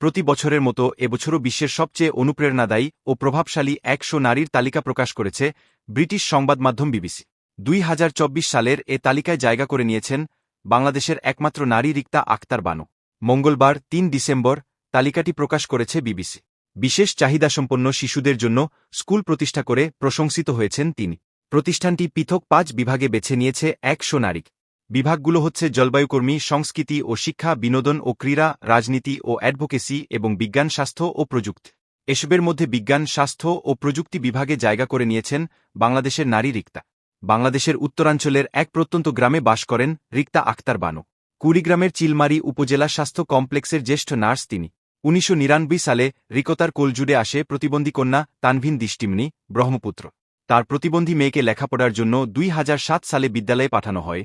প্রতি বছরের মতো এবছরও বিশ্বের সবচেয়ে অনুপ্রেরণাদায়ী ও প্রভাবশালী একশো নারীর তালিকা প্রকাশ করেছে ব্রিটিশ সংবাদ মাধ্যম বিবিসি। দুই হাজার চব্বিশ সালের এ তালিকায় জায়গা করে নিয়েছেন বাংলাদেশের একমাত্র নারী রিক্তা আক্তার বানু। মঙ্গলবার তিন ডিসেম্বর তালিকাটি প্রকাশ করেছে বিবিসি। বিশেষ চাহিদাসম্পন্ন শিশুদের জন্য স্কুল প্রতিষ্ঠা করে প্রশংসিত হয়েছেন তিনি। প্রতিষ্ঠানটি পৃথক পাঁচ বিভাগে বেছে নিয়েছে একশো নারী বিভাগগুলো হচ্ছে জলবায়ুকর্মী, সংস্কৃতি ও শিক্ষা, বিনোদন ও ক্রীড়া, রাজনীতি ও অ্যাডভোকেসি এবং বিজ্ঞান, স্বাস্থ্য ও প্রযুক্তি। এসবের মধ্যে বিজ্ঞান, স্বাস্থ্য ও প্রযুক্তি বিভাগে জায়গা করে নিয়েছেন বাংলাদেশের নারী রিক্তা। বাংলাদেশের উত্তরাঞ্চলের এক প্রত্যন্ত গ্রামে বাস করেন রিক্তা আক্তার বানু। কুড়িগ্রামের চিলমারি উপজেলা স্বাস্থ্য কমপ্লেক্সের জ্যেষ্ঠ নার্স তিনি। উনিশশো সালে রিকতার কোলজুড়ে আসে প্রতিবন্ধী কন্যা তানভিন দিষ্টিমনি ব্রহ্মপুত্র। তার প্রতিবন্ধী মেয়েকে লেখাপড়ার জন্য দুই হাজার সাত সালে বিদ্যালয়ে পাঠানো হয়।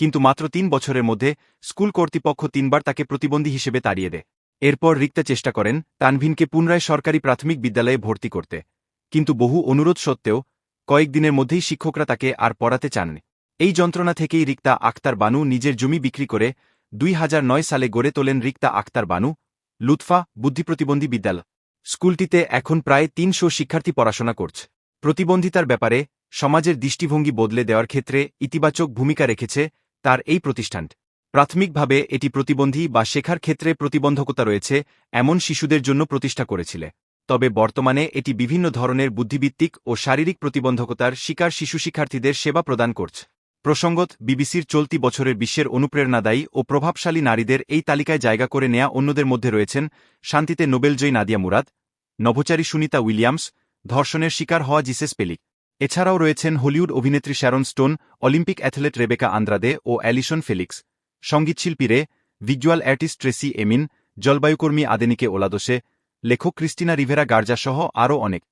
কিন্তু মাত্র তিন বছরের মধ্যে স্কুল কর্তৃপক্ষ তিনবার তাকে প্রতিবন্ধী হিসেবে তাড়িয়ে দেয়। এরপর রিক্তা চেষ্টা করেন তানভিনকে পুনরায় সরকারি প্রাথমিক বিদ্যালয়ে ভর্তি করতে। কিন্তু বহু অনুরোধ সত্ত্বেও কয়েকদিনের মধ্যেই শিক্ষকরা তাকে আর পড়াতে চাননি। এই যন্ত্রণা থেকেই রিক্তা আক্তার বানু নিজের জমি বিক্রি করে দুই হাজার নয় সালে গড়ে তোলেন রিক্তা আক্তার বানু, লুৎফা বুদ্ধিপ্রতিবন্ধী বিদ্যালয়। স্কুলটিতে এখন প্রায় তিনশো শিক্ষার্থী পড়াশোনা করছে। প্রতিবন্ধিতার ব্যাপারে সমাজের দৃষ্টিভঙ্গি বদলে দেওয়ার ক্ষেত্রে ইতিবাচক ভূমিকা রেখেছে তার এই প্রতিষ্ঠান। প্রাথমিকভাবে এটি প্রতিবন্ধী বা শেখার ক্ষেত্রে প্রতিবন্ধকতা রয়েছে, এমন শিশুদের জন্য প্রতিষ্ঠা করেছিলে। তবে বর্তমানে এটি বিভিন্ন ধরনের বুদ্ধিভিত্তিক ও শারীরিক প্রতিবন্ধকতার শিকার শিশু শিক্ষার্থীদের সেবা প্রদান করছে। প্রসঙ্গত, বিবিসির চলতি বছরের বিশ্বের অনুপ্রেরণাদায়ী ও প্রভাবশালী নারীদের এই তালিকায় জায়গা করে নেয়া অন্যদের মধ্যে রয়েছেন শান্তিতে নোবেলজয়ী নাদিয়া মুরাদ, নভোচারী সুনিতা উইলিয়ামস, ধর্ষণের শিকার হওয়া জিসেস পেলিক। এছাড়াও রয়েছেন হলিউড অভিনেত্রী Sharon Stone, Olympic athlete Rebecca Andrade ও অ্যালিসন ফেলিক্স। সঙ্গীতশিল্পী রে ভিজুয়াল আর্টিস্ট ট্রেসি এমিন, জলবায়ুকর্মী আদেনিকে ওলাদোসে লেখক ক্রিস্টিনা রিভেরা গার্জাসহ আরও অনেক।